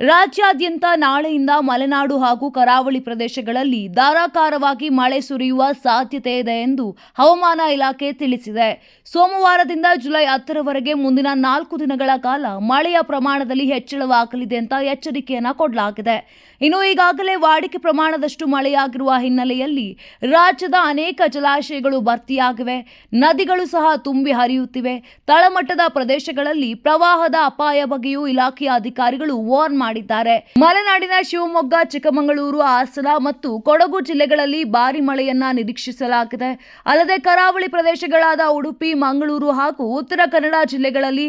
ರಾಜ್ಯಾದ್ಯಂತ ನಾಳೆಯಿಂದ ಮಲೆನಾಡು ಹಾಗೂ ಕರಾವಳಿ ಪ್ರದೇಶಗಳಲ್ಲಿ ಧಾರಾಕಾರವಾಗಿ ಮಳೆ ಸುರಿಯುವ ಸಾಧ್ಯತೆ ಇದೆ ಎಂದು ಹವಾಮಾನ ಇಲಾಖೆ ತಿಳಿಸಿದೆ. ಸೋಮವಾರದಿಂದ ಜುಲೈ ಹತ್ತರವರೆಗೆ ಮುಂದಿನ ನಾಲ್ಕು ದಿನಗಳ ಕಾಲ ಮಳೆಯ ಪ್ರಮಾಣದಲ್ಲಿ ಹೆಚ್ಚಳವಾಗಲಿದೆ ಅಂತ ಎಚ್ಚರಿಕೆಯನ್ನು ಕೊಡಲಾಗಿದೆ. ಇನ್ನು ಈಗಾಗಲೇ ವಾಡಿಕೆ ಪ್ರಮಾಣದಷ್ಟು ಮಳೆಯಾಗಿರುವ ಹಿನ್ನೆಲೆಯಲ್ಲಿ ರಾಜ್ಯದ ಅನೇಕ ಜಲಾಶಯಗಳು ಭರ್ತಿಯಾಗಿವೆ. ನದಿಗಳು ಸಹ ತುಂಬಿ ಹರಿಯುತ್ತಿವೆ. ತಳಮಟ್ಟದ ಪ್ರದೇಶಗಳಲ್ಲಿ ಪ್ರವಾಹದ ಅಪಾಯ ಬಗ್ಗೆಯೂ ಇಲಾಖೆಯ ಅಧಿಕಾರಿಗಳು ವಾರ್ನ್ ಮಾಡಿದ್ದಾರೆ. ಮಲೆನಾಡಿನ ಶಿವಮೊಗ್ಗ, ಚಿಕ್ಕಮಗಳೂರು, ಹಾಸನ ಮತ್ತು ಕೊಡಗು ಜಿಲ್ಲೆಗಳಲ್ಲಿ ಭಾರಿ ಮಳೆಯನ್ನ ನಿರೀಕ್ಷಿಸಲಾಗಿದೆ. ಅಲ್ಲದೆ ಕರಾವಳಿ ಪ್ರದೇಶಗಳಾದ ಉಡುಪಿ, ಮಂಗಳೂರು ಹಾಗೂ ಉತ್ತರ ಕನ್ನಡ ಜಿಲ್ಲೆಗಳಲ್ಲಿ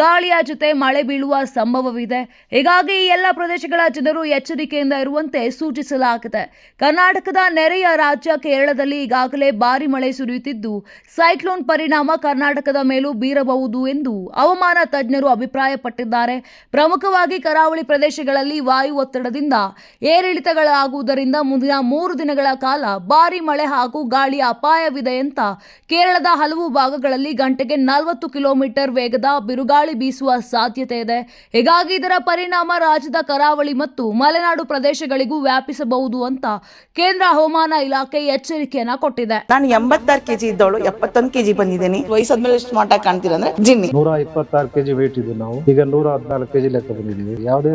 ಗಾಳಿಯ ಜೊತೆ ಮಳೆ ಬೀಳುವ ಸಂಭವವಿದೆ. ಹೀಗಾಗಿ ಈ ಎಲ್ಲ ಪ್ರದೇಶಗಳ ಜನರು ಎಚ್ಚರಿಕೆಯಿಂದ ಇರುವಂತೆ ಸೂಚಿಸಲಾಗಿದೆ. ಕರ್ನಾಟಕದ ನೆರೆಯ ರಾಜ್ಯ ಕೇರಳದಲ್ಲಿ ಈಗಾಗಲೇ ಭಾರಿ ಮಳೆ ಸುರಿಯುತ್ತಿದ್ದು, ಸೈಕ್ಲೋನ್ ಪರಿಣಾಮ ಕರ್ನಾಟಕದ ಮೇಲೂ ಬೀರಬಹುದು ಎಂದು ಹವಾಮಾನ ತಜ್ಞರು ಅಭಿಪ್ರಾಯಪಟ್ಟಿದ್ದಾರೆ. ಪ್ರಮುಖವಾಗಿ ಕರಾವಳಿ ಪ್ರದೇಶಗಳಲ್ಲಿ ವಾಯು ಒತ್ತಡದಿಂದ ಏರಿಳಿತಗಳಾಗುವುದರಿಂದ ಮುಂದಿನ ಮೂರು ದಿನಗಳ ಕಾಲ ಭಾರಿ ಮಳೆ ಹಾಗೂ ಗಾಳಿಯ ಅಪಾಯವಿದೆ ಅಂತ ಕೇರಳದ ಹಲವು ಭಾಗಗಳಲ್ಲಿ ಗಂಟೆಗೆ ನಲವತ್ತು ಕಿಲೋಮೀಟರ್ ವೇಗದ ಬಿರುಗಾಳಿ ಬೀಸುವ ಸಾಧ್ಯತೆ ಇದೆ. ಹೀಗಾಗಿ ಇದರ ಪರಿಣಾಮ ರಾಜ್ಯದ ಕರಾವಳಿ ಮತ್ತು ಮಲೆನಾಡು ಪ್ರದೇಶಗಳಿಗೂ ವ್ಯಾಪಿಸಬಹುದು ಅಂತ ಕೇಂದ್ರ ಹವಾಮಾನ ಇಲಾಖೆ ಎಚ್ಚರಿಕೆಯನ್ನ ಕೊಟ್ಟಿದೆ. ನಾನು ಎಂಬತ್ತಾರು ಕೆಜಿ ಇದ್ದವಳು ಎಪ್ಪತ್ತೊಂದು ಕೆಜಿ ಬಂದಿದ್ದೀನಿ. ವಯಸ್ಸಾದ್ಮೇಲೆ ಸ್ಮಾರ್ಟ್ ಆಗಿ ಕಾಣ್ತೀರಾ ಅಂದ್ರೆ ಜಿನ್ನಿ. ನೂರ ಇಪ್ಪತ್ತಾರು ಕೆಜಿ ವೇಟ್ ಇದು ನಾವು. ಈಗ ನೂರ ಹದಿನಾಲ್ಕು ಕೆಜಿ ಲೆಕ್ಕ ಬಂದಿದ್ದೀವಿ. ಯಾವುದೇ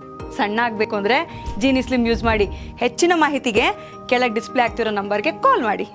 ಸಣ್ಣ ಆಗಬೇಕು ಅಂದರೆ ಜೀನಿ ಸ್ಲಿಮ್ ಯೂಸ್ ಮಾಡಿ ಹೆಚ್ಚಿನ ಮಾಹಿತಿಗೆ ಕೆಳಗೆ ಡಿಸ್ಪ್ಲೇ ಆಗ್ತಿರೋ ನಂಬರ್ಗೆ ಕಾಲ್ ಮಾಡಿ.